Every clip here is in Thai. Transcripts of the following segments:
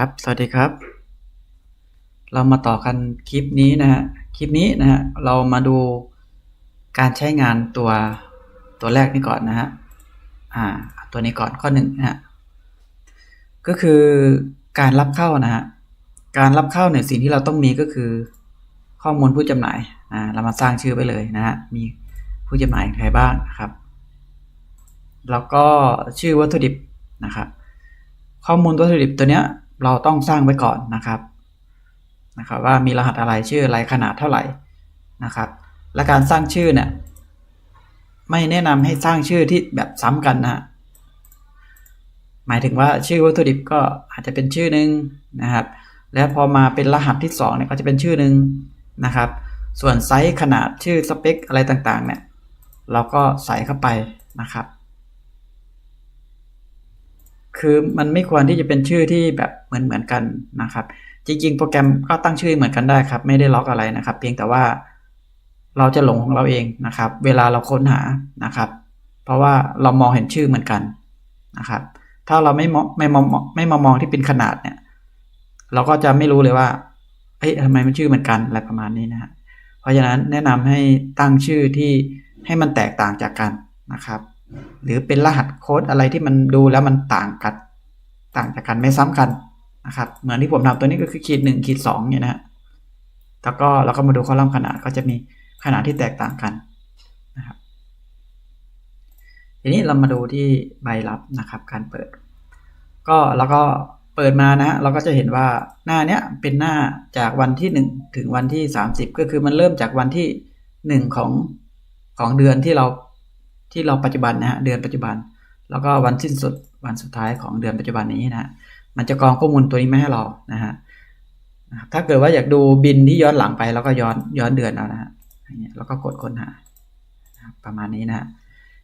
ครับ สวัสดีครับ เรามาต่อกันคลิปนี้นะฮะ คลิปนี้นะฮะ เรามาดูการใช้งานตัวตัวแรกนี่ก่อนนะฮะ อ่า ตัวนี้ก่อนข้อหนึ่งนะฮะ ก็คือการรับเข้านะฮะ การรับเข้าเนี่ยสิ่งที่เราต้องมีก็คือข้อมูลผู้จำหน่ายนะเรามาสร้างชื่อไปเลยนะฮะ มีผู้จำหน่ายใครบ้างนะครับ แล้วก็ชื่อวัตถุดิบนะครับข้อมูลวัตถุดิบตัวเนี้ย เราต้องสร้างไว้ก่อนนะครับนะครับ ว่ามีรหัสอะไรชื่ออะไรขนาดเท่าไหร่นะครับ และการสร้างชื่อเนี่ยไม่แนะนำให้สร้างชื่อที่แบบซ้ำกันนะหมายถึงว่าชื่อวัตถุดิบก็อาจจะเป็นชื่อหนึ่งนะครับ แล้วพอมาเป็นรหัสที่2เนี่ยก็จะเป็นชื่อหนึ่งนะครับ ส่วนไซส์ขนาดชื่อสเปคอะไรต่างๆเนี่ยเราก็ใส่เข้าไปนะครับ คือมันไม่ควรที่จะเป็นชื่อที่แบบเหมือนเหมือนกันนะครับ จริง ๆ โปรแกรมก็ตั้งชื่อเหมือนกันได้ครับ ไม่ได้ล็อกอะไรนะครับ เพียงแต่ว่าเราจะหลงของเราเองนะครับ เวลาเราค้นหานะครับ เพราะว่าเรามองเห็นชื่อเหมือนกันนะครับ ถ้าเราไม่มองไม่มองไม่มามองที่เป็นขนาดเนี่ย เราก็จะไม่รู้เลยว่าเอ้ยทำไมมันชื่อเหมือนกันอะไรประมาณนี้นะฮะเพราะฉะนั้นแนะนำให้ตั้งชื่อที่ให้มันแตกต่างจากกันนะครับ หรือเป็นรหัสโค้ดอะไรที่มันดูแล้วมันต่างกันต่างจากกันไม่ซ้ำกันนะครับเหมือนที่ผมทำตัวนี้ก็คือขีดหนึ่งขีดสองเนี่ยนะฮะแล้วก็เราก็มาดูคอลัมน์ขนาดก็จะมีขนาดที่แตกต่างกันนะครับทีนี้เรามาดูที่ใบรับนะครับ การเปิด ก็แล้วก็เปิดมานะเราก็จะเห็นว่าหน้าเนี้ยเป็นหน้าจากวันที่หนึ่งถึงวันที่สามสิบก็คือมันเริ่มจากวันที่หนึ่งของของเดือนที่เรา ที่เราปัจจุบันนะฮะเดือนปัจจุบัน แล้วก็วันสิ้นสุดวันสุดท้ายของเดือนปัจจุบันนี้นะฮะมันจะกรองข้อมูลตัวนี้ไม่ให้เรานะฮะถ้าเกิดว่าอยากดูบินที่ย้อนหลังไปแล้วก็ย้อนย้อนเดือนเอานะฮะแล้วก็กดค้นหาประมาณนี้นะฮะ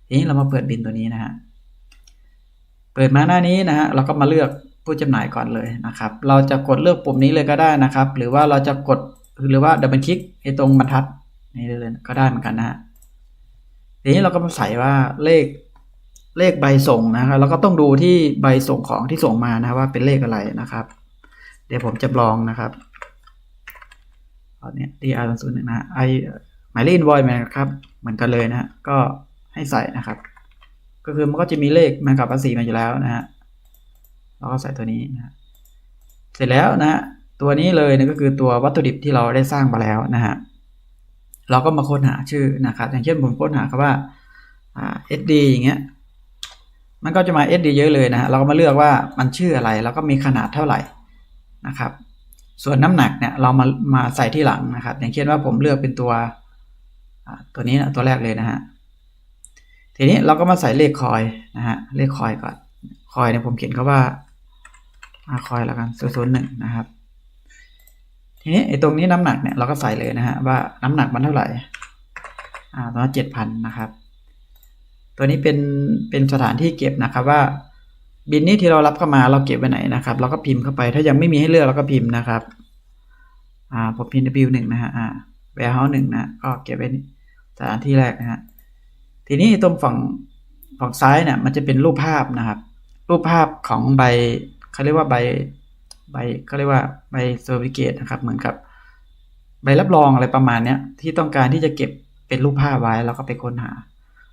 ทีนี้เรามาเปิดบินตัวนี้นะฮะเปิดมาหน้านี้นะฮะเราก็มาเลือกผู้จำหน่ายก่อนเลยนะครับ เราจะกดเลือกปุ่มนี้เลยก็ได้นะครับ หรือว่าเราจะกดหรือว่าดับเบิลคลิกไอ้ตรงบรรทัดนี่เลยก็ได้เหมือนกันนะฮะ ทีนี้เราก็มาใส่ว่าเลขเลขใบส่งนะครับแล้วก็ต้องดูที่ใบส่งของที่ส่งมานะว่าเป็นเลขอะไรนะครับ เดี๋ยวผมจะลองนะครับตอนนี้ DR ศูนย์นะไอหมายเลขอินวอยล์นะครับ เหมือนกันเลยนะก็ให้ใส่นะครับ ก็คือมันก็จะมีเลขมากับภาษีมาอยู่แล้วนะฮะเราก็ใส่ตัวนี้นะเสร็จแล้วนะฮะตัวนี้เลยนะก็คือตัววัตถุดิบที่เราได้สร้างมาแล้วนะฮะ เราก็มาค้นหาชื่อนะครับ อย่างเช่นผมค้นหาคำว่าอ่า SD อย่างเงี้ยมันก็จะมา SD เยอะเลยนะฮะเราก็มาเลือกว่ามันชื่ออะไร แล้วก็มีขนาดเท่าไหร่นะครับ ส่วนน้ำหนักเนี่ยเรามามาใส่ที่หลังนะครับ อย่างเช่นว่าผมเลือกเป็นตัวตัวนี้นะตัวแรกเลยนะฮะทีนี้เราก็มาใส่เลขคอยนะฮะเลขคอยก่อนคอยเนี่ยผมเขียนเขาว่าคอยแล้วกันศูนย์ศูนย์หนึ่งนะครับ ทีนี้ไอ้ตรงนี้น้ำหนักเนี่ยเราก็ใส่เลยนะฮะว่าน้ำหนักมันเท่าไหร่ อ่าตอนเจ็ดพันนะครับ ตัวนี้เป็นเป็นสถานที่เก็บนะครับว่าบินนี้ที่เรารับเข้ามาเราเก็บไว้ไหนนะครับ เราก็พิมพ์เข้าไป ถ้ายังไม่มีให้เลือกเราก็พิมพ์นะครับ อ่าผมพิมพ์ W หนึ่งนะฮะอ่า warehouse หนึ่งนะก็เก็บไว้สถานที่แรกนะฮะทีนี้ตรงฝั่งฝั่งซ้ายเนี่ยมันจะเป็นรูปภาพนะครับ รูปภาพของใบเขาเรียกว่าใบ ใบเขาเรียกว่าใบเซอร์ i ิเกตนะครับ เหมือนกับใบรับรองอะไรประมาณเนี้ยที่ต้องการที่จะเก็บเป็นรูปภาพไว้แล้วก็ไปค้นหา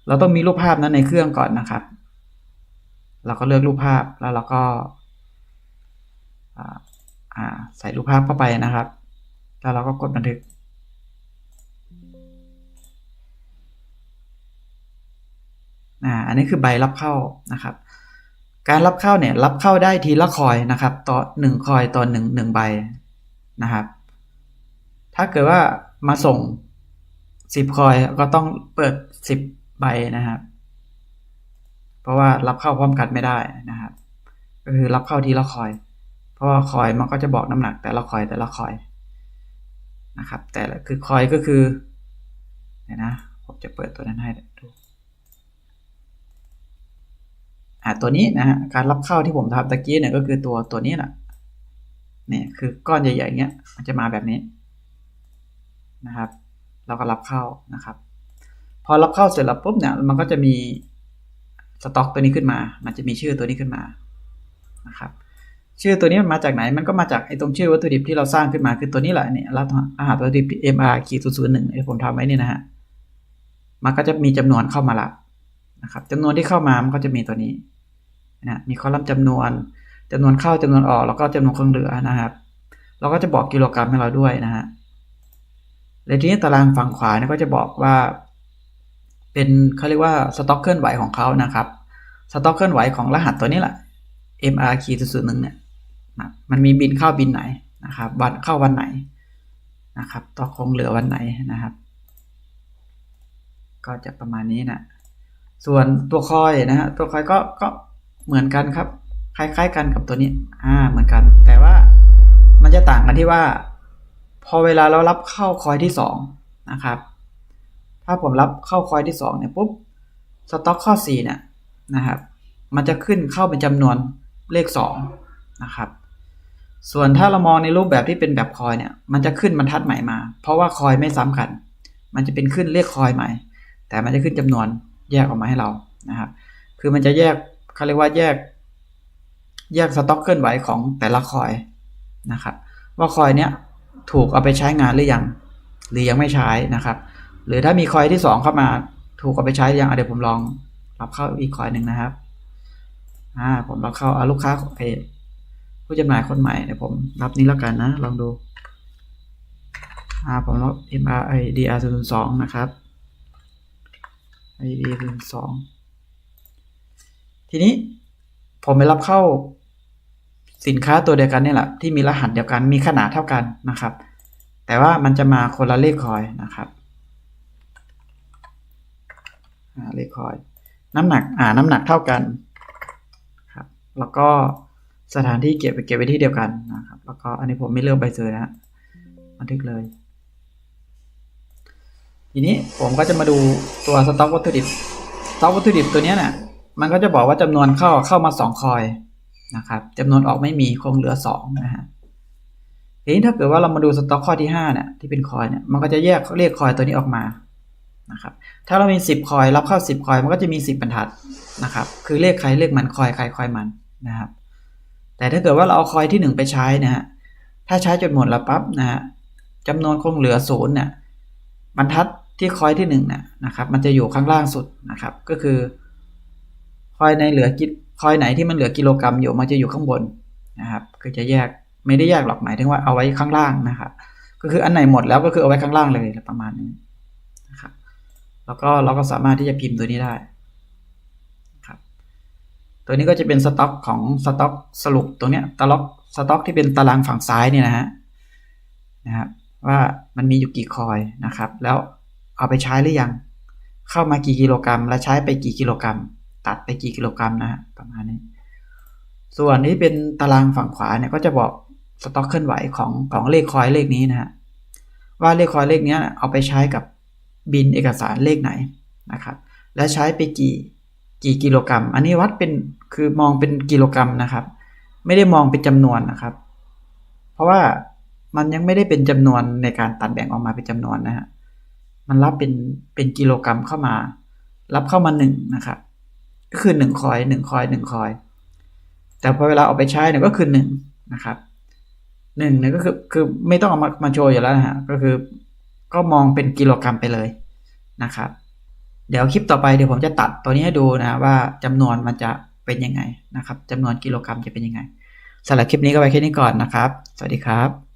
เราต้องมีรูปภาพนั้นในเครื่องก่อนนะครับ เราก็เลือกรูปภาพแล้วเราก็ใส่รูปภาพเข้าไปนะครับ แล้วเราก็กดบันทึกอ่าอันนี้คือใบรับเข้านะครับ การรับเข้าเนี่ยรับเข้าได้ทีละคอยนะครับต่อหนึ่งคอยต่อหนึ่งหนึ่งใบนะครับ ถ้าเกิดว่ามาส่งสิบคอยก็ต้องเปิดสิบใบนะครับ เพราะว่ารับเข้าพร้อมกันไม่ได้นะครับก็คือรับเข้าทีละคอย เพราะว่าคอยมันก็จะบอกน้ำหนักแต่ละคอยแต่ละคอยนะครับ แต่ละคือคอยก็คือเนี่ยนะผมจะเปิดตัวนั้นให้ดู อ่าตัวนี้นะฮะการรับเข้าที่ผมทำตะกี้เนี่ยก็คือตัวตัวนี้แหละเนี่ยคือก้อนใหญ่ๆเงี้ยมันจะมาแบบนี้นะครับ เราก็รับเข้านะครับ พอรับเข้าเสร็จแล้วปุ๊บเนี่ยมันก็จะมีสต็อกตัวนี้ขึ้นมา มันจะมีชื่อตัวนี้ขึ้นมานะครับชื่อตัวนี้มันมาจากไหน มันก็มาจากไอ้ตรงชื่อวัตถุดิบที่เราสร้างขึ้นมาคือตัวนี้แหละเนี่ยรหัสวัตถุดิบ MR ขีดศูนย์หนึ่งที่ผมทำไว้นี่นะฮะ มันก็จะมีจำนวนเข้ามาละ นะครับจำนวนที่เข้ามามันก็จะมีตัวนี้นะมีคอลัมน์จำนวนจำนวนเข้าจำนวนออก แล้วก็จำนวนคงเหลือนะครับเราก็จะบอกกิโลกรัมให้เราด้วยนะฮะและทีนี้ตารางฝั่งขวาเนี่ยก็จะบอกว่า เป็นเขาเรียกว่าสต็อกเคลื่อนไหวของเขานะครับสต็อกเคลื่อนไหวของรหัสตัวนี้แหละ MR ขีดศูนย์หนึ่งเนี่ยนะมันมีบินเข้าบินไหนนะครับวันเข้าวันไหนนะครับต่อคงเหลือวันไหนนะครับ ก็จะประมาณนี้นะ ส่วนตัวคอยนะฮะตัวคอยก็ก็เหมือนกันครับ คล้ายๆกันกับตัวนี้อ่าเหมือนกัน แต่ว่ามันจะต่างกันที่ว่า พอเวลาเรารับเข้าคอยที่สองนะครับถ้าผมรับเข้าคอยที่สองเนี่ยปุ๊บสต็อกข้อสี่เนี่ยนะครับมันจะขึ้นเข้าเป็นจำนวนเลขสองนะครับส่วนถ้าเรามองในรูปแบบที่เป็นแบบคอยเนี่ยมันจะขึ้นบรรทัดใหม่มา เพราะว่าคอยไม่ซ้ำกัน มันจะเป็นขึ้นเลขคอยใหม่ แต่มันจะขึ้นจำนวน แยกออกมาให้เรานะครับคือมันจะแยกเขาเรียกว่าแยก แยกสต็อกเคลื่อนไหวของแต่ละคอยนะครับว่าคอยเนี้ยถูกเอาไปใช้งานหรือยัง หรือยังไม่ใช้นะครับ หรือถ้ามีคอยที่สองเข้ามา ถูกเอาไปใช้ยังเดี๋ยวผมลองรับเข้าอีกคอยหนึ่งนะครับอ่าผมรับเข้าเอาลูกค้าเอผู้จำหน่ายคนใหม่เดี๋ยวผมรับนี้แล้วกันนะ ลองดูอ่าผมรับ m r i DR 0 2นะครับ ID 0 2ทีนี้ผมไปรับเข้าสินค้าตัวเดียวกันนี่แหละที่มีรหัสเดียวกันมีขนาดเท่ากันนะครับ แต่ว่ามันจะมาคนละเลขคอยนะครับเลขคอย น้ำหนักอ่าน้ำหนักเท่ากันครับแล้วก็สถานที่เก็บไปเก็บไว้ที่เดียวกันนะครับ แล้วก็อันนี้ผมไม่เลือกใบเซอร์นะบันทึกเลย ทีนี้ผมก็จะมาดูตัวสต็อกวัตถุดิบสต็อกวัตถุดิบตัวนี้เนี่ยมันก็จะบอกว่าจำนวนเข้าเข้ามาสองคอยนะครับจำนวนออกไม่มีคงเหลือสองนะฮะทีนี้ถ้าเกิดว่าเรามาดูสต็อกข้อที่ห้าเนี่ยที่เป็นคอยเนี่ยมันก็จะแยกเรียกคอยตัวนี้ออกมานะครับถ้าเรามีสิบคอยรับเข้าสิบคอยมันก็จะมีสิบบรรทัดนะครับคือเลขใครเลขมันคอยใครคอยมันนะครับแต่ถ้าเกิดว่าเราเอาคอยที่หนึ่งไปใช้นะฮะถ้าใช้จนหมดแล้วปั๊บนะฮะจำนวนคงเหลือศูนย์เนี่ย บรรทัดที่คอยที่หนึ่งเนี่ยนะครับ มันจะอยู่ข้างล่างสุดนะครับ ก็คือ คอยในเหลือกิคอยไหนที่มันเหลือกิโลกรัมอยู่มันจะอยู่ข้างบนนะครับ คือจะแยกไม่ได้แยกหรอกหมายถึงว่าเอาไว้ข้างล่างนะครับ ก็คืออันไหนหมดแล้วก็คือเอาไว้ข้างล่างเลยประมาณนี้นะครับ แล้วก็เราก็สามารถที่จะพิมพ์ตัวนี้ได้ครับ ตัวนี้ก็จะเป็นสต็อกของสต็อกสรุปตรงเนี้ยตล็อกสต็อกที่เป็นตารางฝั่งซ้ายเนี่ยนะฮะนะครับ ว่ามันมีอยู่กี่คอยนะครับ แล้วเอาไปใช้หรือยัง เข้ามากี่กิโลกรัม และใช้ไปกี่กิโลกรัม ตัดไปกี่กิโลกรัมนะประมาณนี้ ส่วนนี้เป็นตารางฝั่งขวาเนี่ยก็จะบอกสต็อกเคลื่อนไหวของของเลขคอยเลขนี้นะฮะว่าเลขคอยเลขนี้เอาไปใช้กับบินเอกสารเลขไหนนะครับ และใช้ไปกี่กี่กิโลกรัม อันนี้วัดเป็นคือมองเป็นกิโลกรัมนะครับ ไม่ได้มองเป็นจำนวนนะครับ เพราะว่า มันยังไม่ได้เป็นจำนวนในการตัดแบ่งออกมาเป็นจำนวนนะฮะ มันรับเป็นเป็นกิโลกรัมเข้ามา รับเข้ามาหนึ่งนะครับ ก็คือหนึ่งคอยหนึ่งคอยหนึ่งคอย แต่พอเวลาเอาไปใช้เนี่ยก็คือหนึ่งนะครับหนึ่งเนี่ยก็คือคือไม่ต้องเอามามาโชว์อยู่แล้วนะฮะ ก็คือก็มองเป็นกิโลกรัมไปเลยนะครับ เดี๋ยวคลิปต่อไปเดี๋ยวผมจะตัดตัวนี้ให้ดูนะว่าจำนวนมันจะเป็นยังไงนะครับจำนวนกิโลกรัมจะเป็นยังไงสำหรับคลิปนี้ก็ไปแค่นี้ก่อนนะครับ สวัสดีครับ